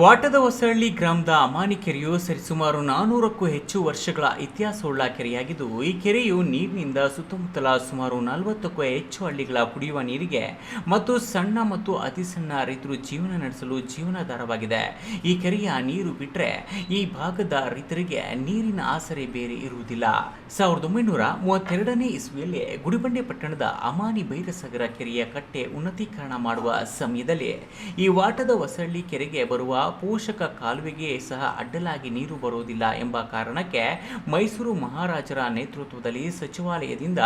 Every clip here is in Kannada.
ವಾಟದ ಹೊಸಹಳ್ಳಿ ಗ್ರಾಮದ ಅಮಾನಿ ಕೆರೆಯು ಸರಿಸುಮಾರು ನಾನೂರಕ್ಕೂ ಹೆಚ್ಚು ವರ್ಷಗಳ ಇತಿಹಾಸವುಳ್ಳ ಕೆರೆಯಾಗಿದ್ದು, ಈ ಕೆರೆಯು ನೀರಿನಿಂದ ಸುತ್ತಮುತ್ತಲ ಸುಮಾರು ನಲವತ್ತಕ್ಕೂ ಹೆಚ್ಚು ಹಳ್ಳಿಗಳ ಕುಡಿಯುವ ನೀರಿಗೆ ಮತ್ತು ಸಣ್ಣ ಮತ್ತು ಅತಿ ಸಣ್ಣ ರೈತರು ಜೀವನ ನಡೆಸಲು ಜೀವನಾಧಾರವಾಗಿದೆ. ಈ ಕೆರೆಯ ನೀರು ಬಿಟ್ಟರೆ ಈ ಭಾಗದ ರೈತರಿಗೆ ನೀರಿನ ಆಸರೆ ಬೇರೆ ಇರುವುದಿಲ್ಲ. ಸಾವಿರದ ಒಂಬೈನೂರ ಮೂವತ್ತೆರಡನೇ ಇಸ್ವಿಯಲ್ಲಿ ಗುಡಿಬಂಡೆ ಪಟ್ಟಣದ ಅಮಾನಿ ಬೈರಸಾಗರ ಕೆರೆಯ ಕಟ್ಟೆ ಉನ್ನತೀಕರಣ ಮಾಡುವ ಸಮಯದಲ್ಲಿ ಈ ವಾಟದ ಹೊಸಹಳ್ಳಿ ಕೆರೆಗೆ ಬರುವ ಪೋಷಕ ಕಾಲುವೆಗೆ ಸಹ ಅಡ್ಡಲಾಗಿ ನೀರು ಬರುವುದಿಲ್ಲ ಎಂಬ ಕಾರಣಕ್ಕೆ ಮೈಸೂರು ಮಹಾರಾಜರ ನೇತೃತ್ವದಲ್ಲಿ ಸಚಿವಾಲಯದಿಂದ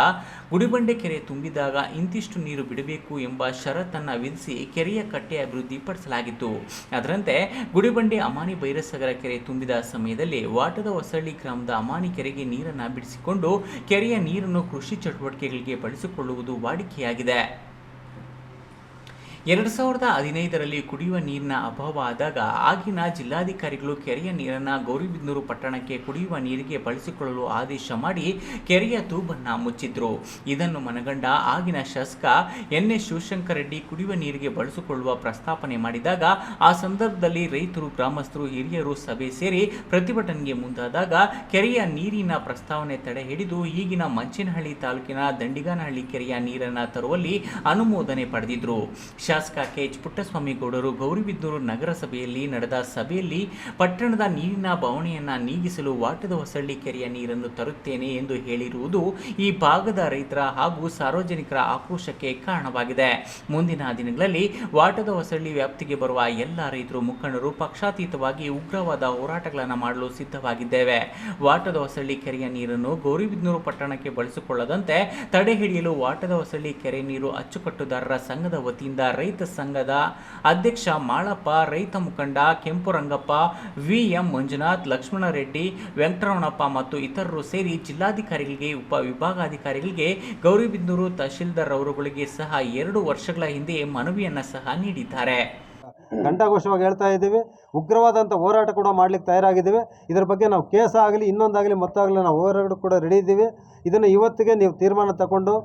ಗುಡಿಬಂಡೆ ಕೆರೆ ತುಂಬಿದಾಗ ಇಂತಿಷ್ಟು ನೀರು ಬಿಡಬೇಕು ಎಂಬ ಷರತ್ತನ್ನು ವಿಧಿಸಿ ಕೆರೆಯ ಕಟ್ಟೆ ಅಭಿವೃದ್ಧಿಪಡಿಸಲಾಗಿತ್ತು ಅದರಂತೆ ಗುಡಿಬಂಡೆ ಅಮಾನಿ ಭೈರಸಾಗರ ಕೆರೆ ತುಂಬಿದ ಸಮಯದಲ್ಲಿ ವಾಟದ ಹೊಸಳ್ಳಿ ಗ್ರಾಮದ ಅಮಾನಿ ಕೆರೆಗೆ ನೀರನ್ನು ಬಿಡಿಸಿಕೊಂಡು ಕೆರೆಯ ನೀರನ್ನು ಕೃಷಿ ಚಟುವಟಿಕೆಗಳಿಗೆ ಬಳಸಿಕೊಳ್ಳುವುದು ವಾಡಿಕೆಯಾಗಿದೆ. ಎರಡು ಸಾವಿರದ ಹದಿನೈದರಲ್ಲಿ ಕುಡಿಯುವ ನೀರಿನ ಅಭಾವ ಆದಾಗ ಆಗಿನ ಜಿಲ್ಲಾಧಿಕಾರಿಗಳು ಕೆರೆಯ ನೀರನ್ನು ಗೌರಿಬಿದನೂರು ಪಟ್ಟಣಕ್ಕೆ ಕುಡಿಯುವ ನೀರಿಗೆ ಬಳಸಿಕೊಳ್ಳಲು ಆದೇಶ ಮಾಡಿ ಕೆರೆಯ ತೂಬನ್ನು ಮುಚ್ಚಿದ್ರು. ಇದನ್ನು ಮನಗಂಡ ಆಗಿನ ಶಾಸಕ ಎನ್ ಎಸ್ ಶಿವಶಂಕರ ರೆಡ್ಡಿ ಕುಡಿಯುವ ನೀರಿಗೆ ಬಳಸಿಕೊಳ್ಳುವ ಪ್ರಸ್ತಾಪನೆ ಮಾಡಿದಾಗ ಆ ಸಂದರ್ಭದಲ್ಲಿ ರೈತರು, ಗ್ರಾಮಸ್ಥರು, ಹಿರಿಯರು ಸಭೆ ಸೇರಿ ಪ್ರತಿಭಟನೆಗೆ ಮುಂದಾದಾಗ ಕೆರೆಯ ನೀರಿನ ಪ್ರಸ್ತಾವನೆ ತಡೆ ಹಿಡಿದು ಈಗಿನ ಮಂಚಿನಹಳ್ಳಿ ತಾಲೂಕಿನ ದಂಡಿಗಾನಹಳ್ಳಿ ಕೆರೆಯ ನೀರನ್ನು ತರುವಲ್ಲಿ ಅನುಮೋದನೆ ಪಡೆದಿದ್ರು. ಶಾಸಕ ಕೆ ಎಚ್ ಪುಟ್ಟಸ್ವಾಮಿ ಗೌಡರು ಗೌರಿಬಿದನೂರು ನಗರಸಭೆಯಲ್ಲಿ ನಡೆದ ಸಭೆಯಲ್ಲಿ ಪಟ್ಟಣದ ನೀರಿನ ಬವಣೆಯನ್ನ ನೀಗಿಸಲು ವಾಟದ ಹೊಸಳ್ಳಿ ಕೆರೆಯ ನೀರನ್ನು ತರುತ್ತೇನೆ ಎಂದು ಹೇಳಿರುವುದು ಈ ಭಾಗದ ರೈತರ ಹಾಗೂ ಸಾರ್ವಜನಿಕರ ಆಕ್ರೋಶಕ್ಕೆ ಕಾರಣವಾಗಿದೆ. ಮುಂದಿನ ದಿನಗಳಲ್ಲಿ ವಾಟದ ಹೊಸಳ್ಳಿ ವ್ಯಾಪ್ತಿಗೆ ಬರುವ ಎಲ್ಲ ರೈತರು ಮುಖಂಡರು ಪಕ್ಷಾತೀತವಾಗಿ ಉಗ್ರವಾದ ಹೋರಾಟಗಳನ್ನು ಮಾಡಲು ಸಿದ್ಧವಾಗಿದ್ದೇವೆ. ವಾಟದ ಹೊಸಳ್ಳಿ ಕೆರೆಯ ನೀರನ್ನು ಗೌರಿಬಿದ್ನೂರು ಪಟ್ಟಣಕ್ಕೆ ಬಳಸಿಕೊಳ್ಳದಂತೆ ತಡೆ ಹಿಡಿಯಲು ವಾಟದ ಹೊಸಳ್ಳಿ ಕೆರೆ ನೀರು ಅಚ್ಚುಕಟ್ಟುದಾರರ ಸಂಘದ ವತಿಯಿಂದ ಸಂಘದ ಅಧ್ಯಕ್ಷ ಮಾಳಪ್ಪ, ರೈತ ಮುಖಂಡ ಕೆಂಪುರಂಗಪ್ಪ ವಿ ಎಂ ಮಂಜುನಾಥ್, ಲಕ್ಷ್ಮಣರೆಡ್ಡಿ, ವೆಂಕಟರಮಣಪ್ಪ ಮತ್ತು ಇತರರು ಸೇರಿ ಜಿಲ್ಲಾಧಿಕಾರಿಗಳಿಗೆ, ಉಪ ವಿಭಾಗಾಧಿಕಾರಿಗಳಿಗೆ, ಗೌರಿಬಿದನೂರು ತಹಶೀಲ್ದಾರ್ ಅವರುಗಳಿಗೆ ಸಹ ಎರಡು ವರ್ಷಗಳ ಹಿಂದೆ ಮನವಿಯನ್ನು ಸಹ ನೀಡಿದ್ದಾರೆ. ಘಂಟಾಘೋಷವಾಗಿ ಹೇಳ್ತಾ ಇದ್ದೀವಿ. ಉಗ್ರವಾದಂಥ ಹೋರಾಟ ಕೂಡ ಮಾಡಲಿಕ್ಕೆ ತಯಾರಾಗಿದ್ದೀವಿ. ಇದರ ಬಗ್ಗೆ ನಾವು ಕೇಸ್ ಆಗಲಿ, ಇನ್ನೊಂದಾಗಲಿ ಮತ್ತಾಗಲಿ ನಾವು ಹೋರಾಟ ಕೂಡ ರೆಡಿ ಇದ್ದೀವಿ. ಇದನ್ನು ಇವತ್ತಿಗೆ ನೀವು ತೀರ್ಮಾನ ತಗೊಂಡು,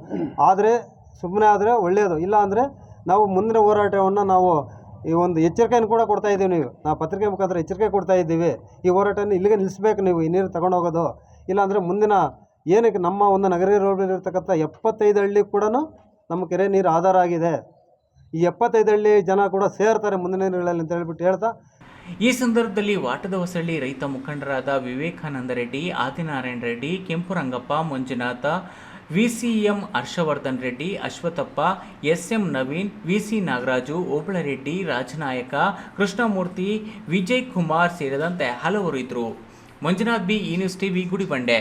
ಆದರೆ ಸುಮ್ಮನೆ ಆದರೆ ಒಳ್ಳೆಯದು ಇಲ್ಲ ಅಂದರೆ ನಾವು ಮುಂದಿನ ಹೋರಾಟವನ್ನು ನಾವು ಈ ಒಂದು ಎಚ್ಚರಿಕೆಯನ್ನು ಕೂಡ ಕೊಡ್ತಾ ಇದ್ದೀವಿ ನೀವು. ನಾವು ಪತ್ರಿಕೆ ಮುಖಾಂತರ ಎಚ್ಚರಿಕೆ ಕೊಡ್ತಾ ಇದ್ದೀವಿ. ಈ ಹೋರಾಟವನ್ನು ಇಲ್ಲಿಗೆ ನಿಲ್ಲಿಸ್ಬೇಕು ನೀವು. ಈ ನೀರು ತಗೊಂಡೋಗೋದು. ಇಲ್ಲಾಂದರೆ ಮುಂದಿನ ಏನಕ್ಕೆ ನಮ್ಮ ಒಂದು ನಗರ ರೋಡಲ್ಲಿರ್ತಕ್ಕಂಥ ಎಪ್ಪತ್ತೈದು ಹಳ್ಳಿ ಕೂಡ ನಮ್ಮ ಕೆರೆ ನೀರು ಆಧಾರ ಆಗಿದೆ. ಈ ಎಪ್ಪತ್ತೈದು ಹಳ್ಳಿ ಜನ ಕೂಡ ಸೇರ್ತಾರೆ ಮುಂದಿನ ದಿನಗಳಲ್ಲಿ ಅಂತ ಹೇಳ್ಬಿಟ್ಟು ಹೇಳ್ತಾ. ಈ ಸಂದರ್ಭದಲ್ಲಿ ವಾಟದ ಹೊಸಳ್ಳಿ ರೈತ ಮುಖಂಡರಾದ Vivekananda Reddy, Adinarayana Reddy Kempurangappa Manjunatha V C Harshavardhan Reddy, Ashwathappa, S M Naveen V C Nagaraju, Obalareddy, Rajanayaka, Krishnamurthy, Vijay Kumar ಸೇರಿದಂತೆ ಹಲವರು ಇದ್ದರು. Manjunath B E news TV Gudibande.